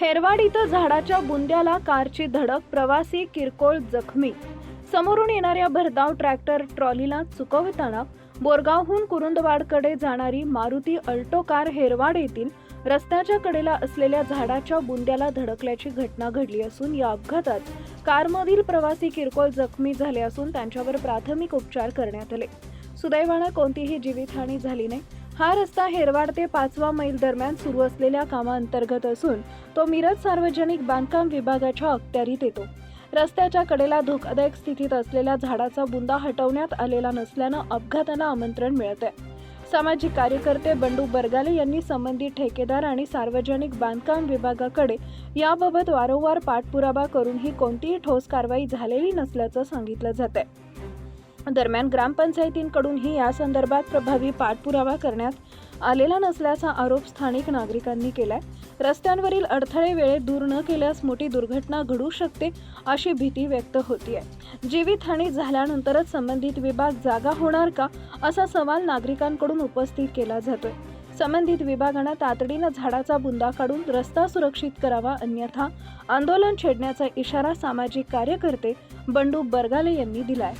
हेरवाड इथं झाडाच्या बुंद्याला कारची धडक प्रवासी किरकोळ जखमी. समोरून येणाऱ्या भरधाव ट्रॅक्टर ट्रॉलीला चुकवताना बोरगावहून कुरुंदवाडकडे जाणारी मारुती अल्टो कार हेरवाड येथील रस्त्याच्या कडेला असलेल्या झाडाच्या बुंद्याला धडकल्याची घटना घडली असून या अपघातात कारमधील प्रवासी किरकोळ जखमी झाले असून त्यांच्यावर प्राथमिक उपचार करण्यात आले. सुदैवानं कोणतीही जीवितहानी झाली नाही. हा रस्ता हेरवाड ते पाचवा मैल दरम्यान सुरू असलेल्या कामाअंतर्गत असून तो मिरज सार्वजनिक बांधकाम विभागाच्या अखत्यारीत येतो. रस्त्याच्या कडेला धोकादायक स्थितीत असलेल्या झाडाचा बुंदा हटवण्यात आलेला नसल्यानं अपघाताला आमंत्रण मिळत आहे सामाजिक कार्यकर्ते बंडू बरगाले यांनी संबंधित ठेकेदार आणि सार्वजनिक बांधकाम विभागाकडे याबाबत वारंवार पाठपुरावा करूनही कोणतीही ठोस कारवाई झालेली नसल्याचं सांगितलं जात आहे दरम्यान ग्रामपंचायतींकडूनही या संदर्भात प्रभावी पाठपुरावा करण्यात आलेला नसल्याचा आरोप स्थानिक नागरिकांनी केलाय. रस्त्यांवरील अडथळे वेळेत दूर न केल्यास मोठी दुर्घटना घडू शकते अशी भीती व्यक्त होतीये. जीवितहानी झाल्यानंतरच संबंधित विभाग जागा होणार का असा सवाल नागरिकांकडून उपस्थित केला जातोय. संबंधित विभागानं तातडीनं झाडाचा बुंदा काढून रस्ता सुरक्षित करावा अन्यथा आंदोलन छेडण्याचा इशारा सामाजिक कार्यकर्ते बंडू बरगाले यांनी दिलाय.